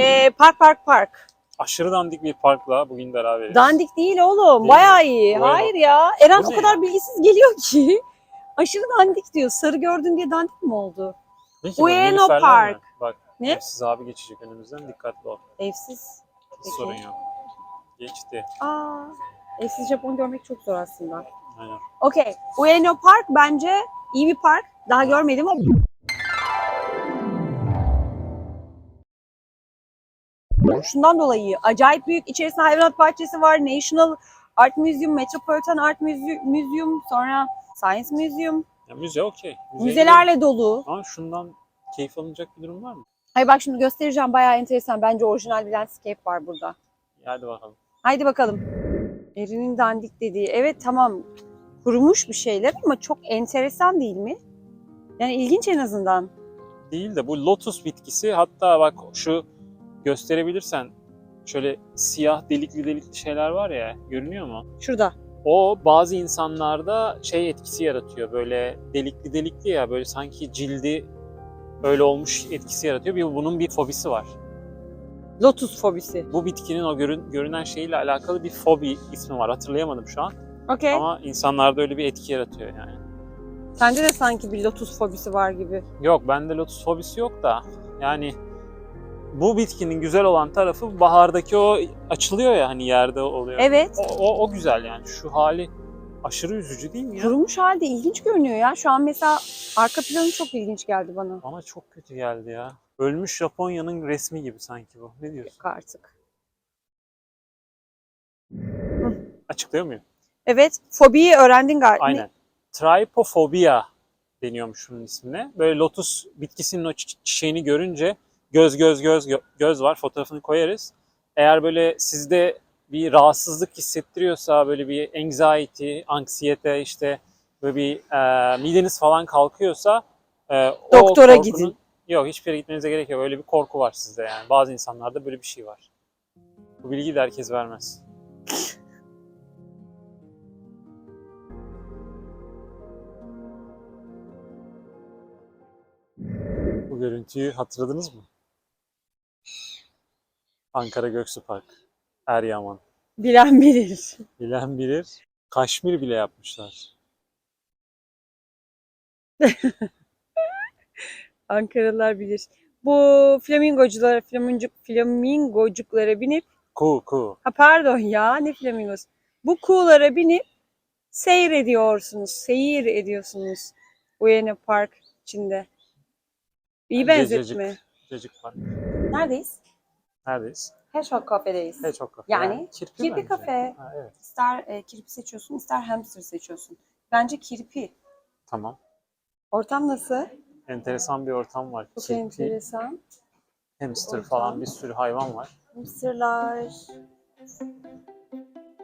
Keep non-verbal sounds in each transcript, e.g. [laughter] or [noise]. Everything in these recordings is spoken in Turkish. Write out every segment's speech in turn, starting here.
Ee, park park park. Aşırı dandik bir parkla bugün beraberiz. Dandik değil oğlum. Değil Bayağı mi? iyi. Ueno. Hayır ya. Eren Bu o kadar ya? bilgisiz geliyor ki. Aşırı dandik diyor. Sarı gördün diye dandik mi oldu? Ueno Park. mi? Bak Ne? evsiz abi geçecek önümüzden dikkatli ol. Evsiz. Hiç Peki. sorun yok. Geçti. Aa, evsiz Japon görmek çok zor aslında. Aynen. Okey. Ueno Park bence iyi bir park. Daha görmedim ama Şundan dolayı acayip büyük. İçerisinde hayvanat bahçesi var. National Art Museum, Metropolitan Art Muse- Museum, sonra Science Museum. Ya müze okey. Müzelerle dolu. gidelim. Ama şundan keyif alınacak bir durum var mı? Hayır bak şimdi göstereceğim. Bayağı enteresan. Bence orijinal bir landscape var burada. Hadi bakalım. Haydi bakalım. Erinin dandik dediği. Evet tamam. Kurumuş bir şeyler ama çok enteresan değil mi? Yani ilginç en azından. Değil de bu lotus bitkisi hatta bak şu gösterebilirsen şöyle siyah delikli delikli şeyler var ya görünüyor mu? Şurada. O bazı insanlarda şey etkisi yaratıyor böyle delikli delikli ya böyle sanki cildi öyle olmuş etkisi yaratıyor. Bir bunun bir fobisi var. Lotus fobisi. Bu bitkinin o görün, görünen şeyle alakalı bir fobi ismi var. Hatırlayamadım şu an. Okey. Ama insanlarda öyle bir etki yaratıyor yani. Sende de sanki bir lotus fobisi var gibi. Yok bende lotus fobisi yok da yani bu bitkinin güzel olan tarafı bahardaki o açılıyor ya hani yerde oluyor. Evet. O, o, o güzel yani. Şu hali aşırı üzücü değil mi ya? Kurumuş halde ilginç görünüyor ya. Şu an mesela arka planı çok ilginç geldi bana. Bana çok kötü geldi ya. Ölmüş Japonya'nın resmi gibi sanki bu. Ne diyorsun? Yok artık. Açıklıyor muyum? Evet. Fobiyi öğrendin galiba. Aynen. Trypophobia deniyormuş şunun ismine. Böyle lotus bitkisinin o çi- çiçeğini görünce göz göz göz gö- göz var fotoğrafını koyarız. Eğer böyle sizde bir rahatsızlık hissettiriyorsa böyle bir anxiety, anksiyete işte böyle bir e, mideniz falan kalkıyorsa e, Doktora korkunun- gidin. Yok hiçbir yere gitmenize gerek yok. Öyle bir korku var sizde yani. Bazı insanlarda böyle bir şey var. Bu bilgiyi de herkes vermez. Bu görüntüyü hatırladınız mı? Ankara Göksu Park. Eryaman. Bilen bilir. Bilen bilir. Kaşmir bile yapmışlar. [laughs] Ankaralılar bilir. Bu flamingoculara, flamingo, flamingocuklara binip Ku ku. Ha pardon ya ne flamingos. Bu kuğulara binip seyrediyorsunuz, seyir ediyorsunuz Ueno Park içinde. İyi Cacık. benzetme. Cacık Park. Neredeyiz? Neredeyiz? Hedgehog Cafe'deyiz. Evet çok kafe. Yani kirpi, kirpi kafe. Ha, evet. İster e, kirpi seçiyorsun, ister hamster seçiyorsun. Bence kirpi. Tamam. Ortam nasıl? Enteresan bir ortam var. Çok Kirpi, enteresan. hamster ortam. falan bir sürü hayvan var. Hamsterlar.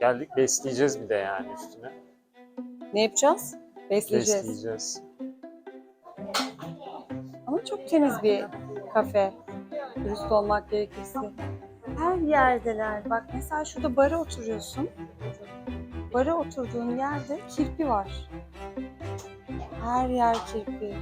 Geldik besleyeceğiz bir de yani üstüne. Ne yapacağız? Besleyeceğiz. Besleyeceğiz. Ama çok temiz bir kafe. Dürüst olmak gerekirse. Her yerdeler. Bak mesela şurada bara oturuyorsun. Bara oturduğun yerde kirpi var. Her yer kirpi.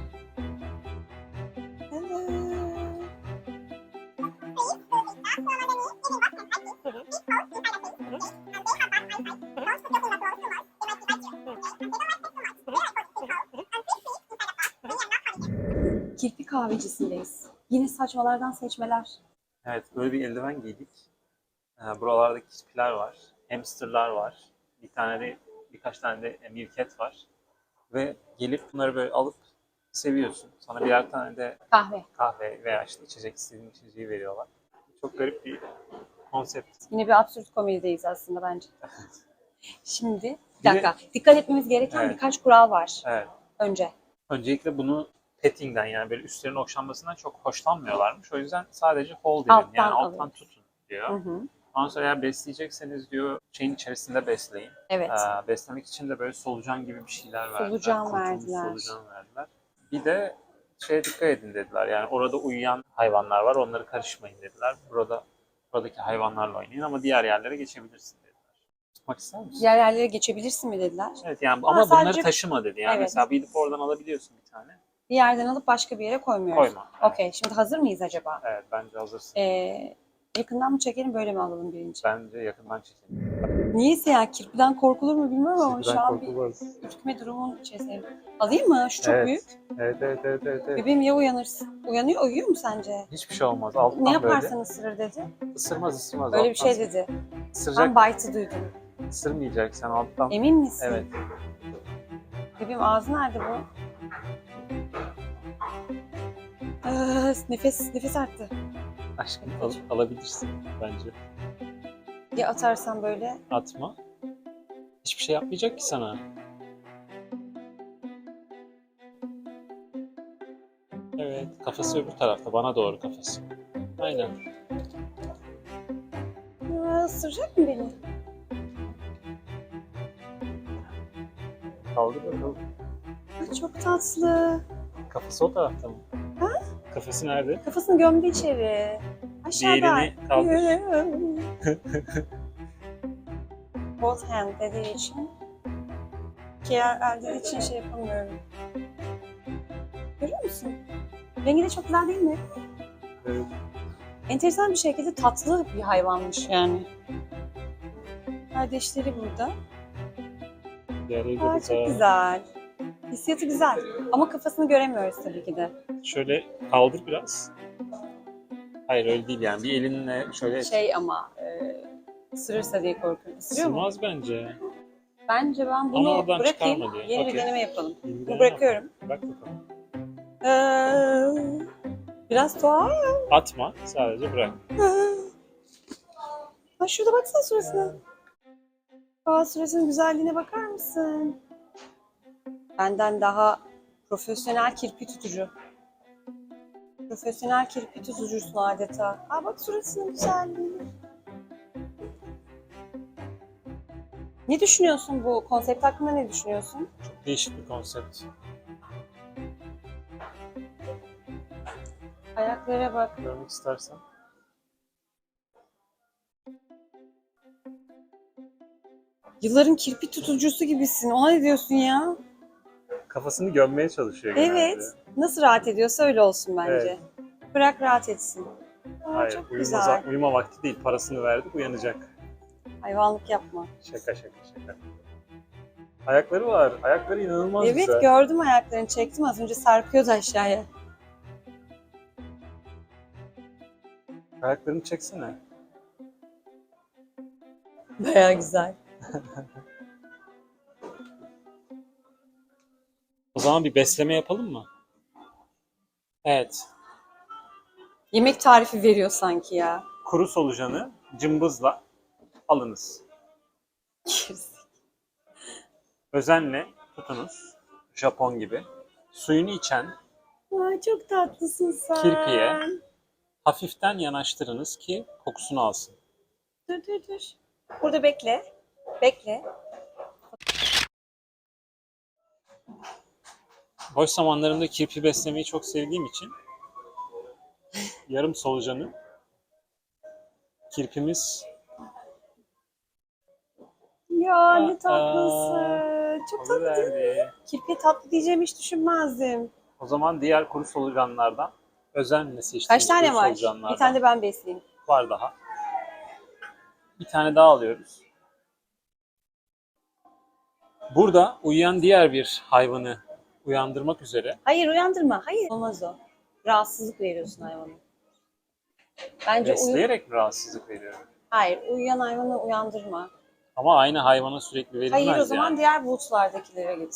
Kirpi kahvecisindeyiz. Yine saçmalardan seçmeler. Evet böyle bir eldiven giydik. Ee, buralarda kirpiler var. Hamsterlar var. Bir tane de birkaç tane de mirket var. Ve gelip bunları böyle alıp seviyorsun. Sana birer tane de Kahve. kahve veya işte içecek istediğin içeceği veriyorlar. Çok garip bir konsept. Yine bir absürt komedideyiz aslında bence. Şimdi bir Bir de- dakika. Dikkat etmemiz gereken Evet. birkaç kural var Evet. önce. Öncelikle bunu pettingden yani böyle üstlerin okşanmasından çok hoşlanmıyorlarmış. O yüzden sadece hold edin Alttan yani alttan alın. tutun diyor. Hı hı. Ondan sonra eğer besleyecekseniz diyor şeyin içerisinde besleyin. Evet. Ee, beslemek için de böyle solucan gibi bir şeyler verdiler. Solucan Kurtulmuş verdiler. Solucan verdiler. Bir de şeye dikkat edin dediler. Yani orada uyuyan hayvanlar var. Onları karışmayın dediler. Burada buradaki hayvanlarla oynayın ama diğer yerlere geçebilirsin dediler. Tutmak ister misin? Diğer yerlere geçebilirsin mi dediler. Evet yani Ha, ama sadece- bunları taşıma dedi. Yani Evet. mesela gidip oradan alabiliyorsun bir tane. Bir yerden alıp başka bir yere koymuyoruz. Koyma. Okey. Şimdi hazır mıyız acaba? Evet bence hazırsın. Ee, Yakından mı çekelim böyle mi alalım birinci? Bence yakından çekelim. Niyeyse ya kirpiden korkulur mu bilmiyorum ama şu Kirpiden an bir korkulmaz. ürkme durumun içerisindeyim. Alayım mı? Şu çok Evet. büyük. Evet evet evet evet. evet. Bebeğim ya uyanırsın? Uyanıyor, uyuyor mu sence? Hiçbir şey olmaz. Alttan Ne yaparsan böyle. ısırır dedi. Isırmaz ısırmaz. Öyle bir alttan şey dedi. Isıracak. Ben bite'ı duydum. Isırmayacak sen alttan. Emin misin? Evet. Bebeğim ağzı nerede bu? Nefes, nefes arttı. Aşkım al- alabilirsin bence. Ya atarsam böyle? Atma. Hiçbir şey yapmayacak ki sana. Evet, kafası öbür tarafta, bana doğru kafası. Aynen. Aa, ısıracak mı beni? Kaldır bakalım. Çok tatlı. Kafası o tarafta mı? Kafası nerede? Kafasını gömdü içeri. Aşağıda. Diğerini kaldır. [laughs] Both hand dediği için. Diğer el dediği için şey yapamıyorum. Görüyor musun? Rengi de çok güzel değil mi? Evet. Enteresan bir şekilde tatlı bir hayvanmış yani. Kardeşleri burada. Diğerleri de Aa, çok güzel. Hissiyatı güzel. Ama kafasını göremiyoruz tabii ki de. Şöyle kaldır biraz. Hayır öyle değil yani. Bir elinle şöyle Şey ama e, ısırırsa diye korkuyorum. Isırıyor mu? Sığmaz bence. Bence ben Ama bunu oradan bırakayım. çıkarma diye. Yeni bir Okey. deneme yapalım. İndirme. bırakıyorum. Bak bakalım. Ee, biraz tuhaf. Atma, sadece bırak. Ha şurada baksana suratına. Aa suratının güzelliğine bakar mısın? Benden daha profesyonel kirpi tutucu. Profesyonel kirpi tutucusun adeta. Aa bak suratının güzelliğine. Ne düşünüyorsun bu konsept hakkında ne düşünüyorsun? Çok değişik bir konsept. Ayaklara bak. Görmek istersen. Yılların kirpi tutucusu gibisin. Ona ne diyorsun ya? Kafasını gömmeye çalışıyor genelde. Evet. Nasıl rahat ediyorsa öyle olsun bence. Evet. Bırak rahat etsin. Aa, Hayır, çok uyuma, güzel. uyuma vakti değil. Parasını verdik, uyanacak. Hayvanlık yapma. Şaka şaka şaka. Ayakları var. Ayakları inanılmaz evet güzel. gördüm ayaklarını çektim az önce sarkıyordu aşağıya. Ayaklarını çeksene. Baya güzel. [laughs] O zaman bir besleme yapalım mı? Evet. Yemek tarifi veriyor sanki ya. Kuru solucanı cımbızla alınız. Özenle tutunuz. Japon gibi. Suyunu içen Ay çok tatlısın sen. Kirpiye. hafiften yanaştırınız ki kokusunu alsın. Dur dur dur. Burada bekle. Bekle. Boş zamanlarımda kirpi beslemeyi çok sevdiğim için yarım solucanı kirpimiz Ya ne tatlısın. Çok tatlı değil mi? Kirpiye tatlı diyeceğimi hiç düşünmezdim. O zaman diğer kuru solucanlardan özenle seçtiğimiz Kaç tane kuru var? Bir tane de ben besleyeyim. var daha. Bir tane daha alıyoruz. Burada uyuyan diğer bir hayvanı uyandırmak üzere Hayır uyandırma. Hayır. Olmaz o. Rahatsızlık veriyorsun hayvana. Bence uyu... besleyerek mi rahatsızlık veriyor? Hayır uyuyan hayvanı uyandırma. Ama aynı hayvana sürekli verilmez Hayır o zaman yani. diğer bulutlardakilere git.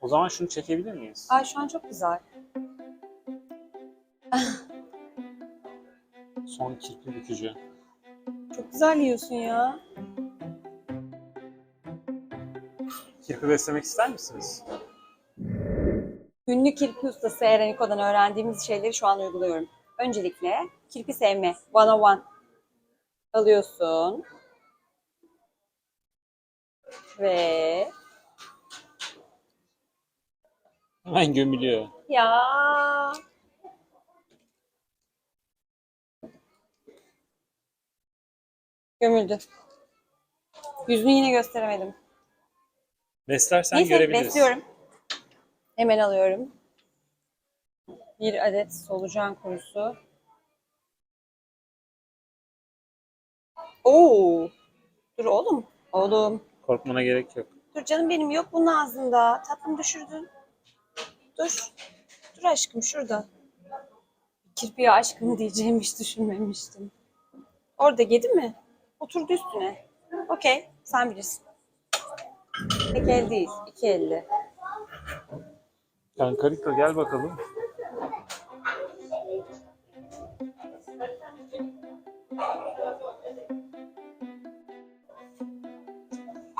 O zaman şunu çekebilir miyiz? Ay şu an çok güzel. [laughs] Son kirpi bükücü. Çok güzel yiyorsun ya. Kirpi beslemek ister misiniz? Ünlü kirpi ustası Ereniko'dan öğrendiğimiz şeyleri şu an uyguluyorum. Öncelikle kirpi sevme. One on one. Alıyorsun. Ve Hemen gömülüyor. ya gömüldü. Yüzünü yine gösteremedim. Beslersen Neyse görebiliriz. besliyorum. Hemen alıyorum. Bir adet solucan kurusu. Oo. Dur oğlum. Oğlum. Korkmana gerek yok. Dur canım benim yok bunun ağzında. Tatlım düşürdün. Dur. Dur aşkım şurada. Kirpiye aşkım [laughs] diyeceğimi hiç düşünmemiştim. Orada yedi mi? Oturdu üstüne. Okey. Sen bilirsin. Tek el değil. iki elli. Kankarika gel bakalım.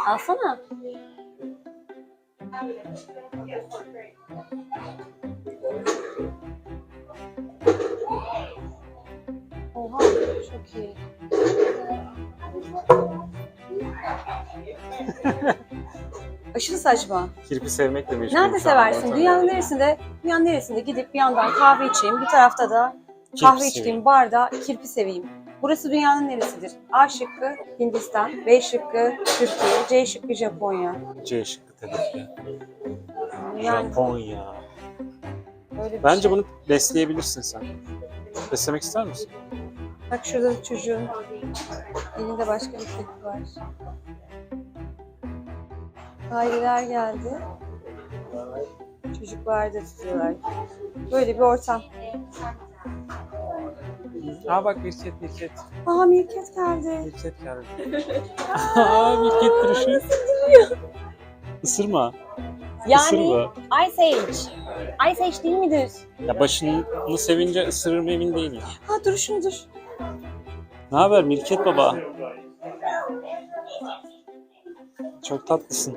Alsana. Oha çok iyi. [laughs] Aşırı saçma. Kirpi sevmekle meşgul. Nerede şu seversin? Dünyanın neresinde? Dünyanın neresinde gidip bir yandan kahve içeyim, bir tarafta da kahve Kirpi içtiğim seveyim. barda kirpi seveyim. Burası dünyanın neresidir? A şıkkı Hindistan, B şıkkı Türkiye, C şıkkı Japonya. C şıkkı tabii ki. Yani Japonya. böyle bir Bence şey. bunu besleyebilirsin sen. Beslemek ister misin? Bak şurada da çocuğun elinde başka bir kirpi var. Aileler geldi. Çocuklar da tutuyorlar. Böyle bir ortam. Aa bak mirket mirket. Aa Mirket geldi. Mirket geldi. [laughs] Aa mirket duruşu. Isırma. Yani Isırma. Ice Age. Ice Age değil midir? Ya başını sevince ısırır mı emin değilim. Ha dur şunu dur. Ne haber Mirket baba? Çok tatlısın.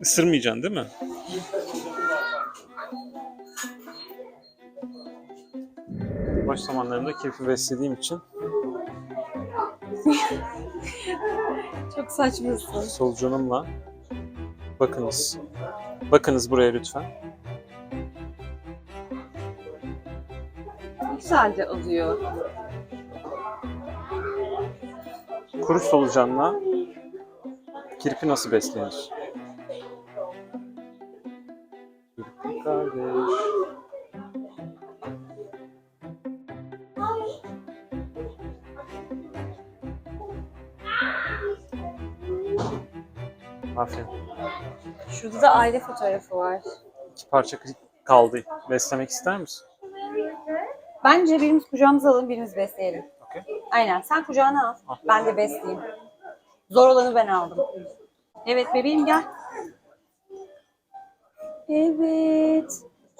Isırmayacaksın değil mi? Boş zamanlarımda kirpi beslediğim için [laughs] Çok saçmasın. solucanımla bakınız. Bakınız buraya lütfen. Güzel de alıyor. Kuru solucanla kirpi nasıl beslenir? Kirpi kardeş. Aferin. Şurada da aile fotoğrafı var. İki parça kaldı. Beslemek ister misin? Bence birimiz kucağımıza alalım, birimiz besleyelim. Aynen. Sen kucağına al. Al. Ben de besleyeyim. Zor olanı ben aldım. Evet bebeğim gel. Evet.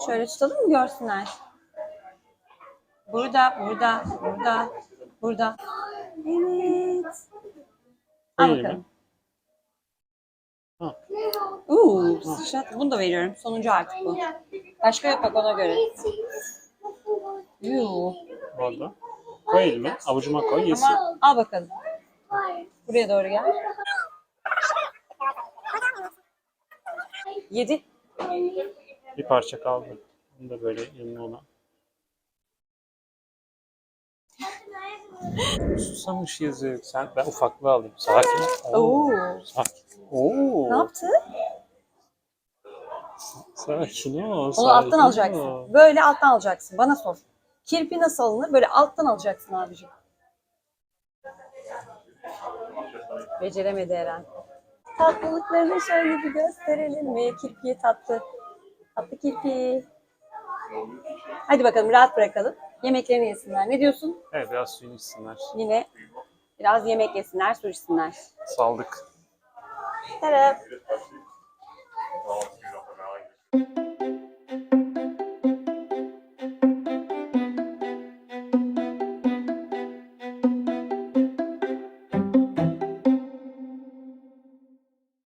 Şöyle tutalım mı görsünler? Burada, burada, burada, burada. Evet. Al bakalım. Ha. Uuu, sıçrat. Bunu da veriyorum. Sonuncu artık bu. Başka yok bak ona göre. Yuh. Orada. Koy elime. Avucuma koy yesin. Ama al bakalım. Buraya doğru gel. Yedi. Bir parça kaldı. Bunu da böyle eline ona. Susamış yazık. Sen ben ufaklığı alayım. Sakin. ol. Oo. Sakin. Oo. Ne yaptı? Sakin ol. Onu sakin alttan ol. alacaksın. Böyle alttan alacaksın. Bana sor. Kirpi nasıl alınır? Böyle alttan alacaksın abicim. Beceremedi Eren. Tatlılıklarını şöyle bir gösterelim mi? Kirpiye tatlı. Tatlı kirpi. Hadi bakalım rahat bırakalım. Yemeklerini yesinler. Ne diyorsun? Evet biraz suyunu içsinler. Yine biraz yemek yesinler, su içsinler. Saldık. Taraf.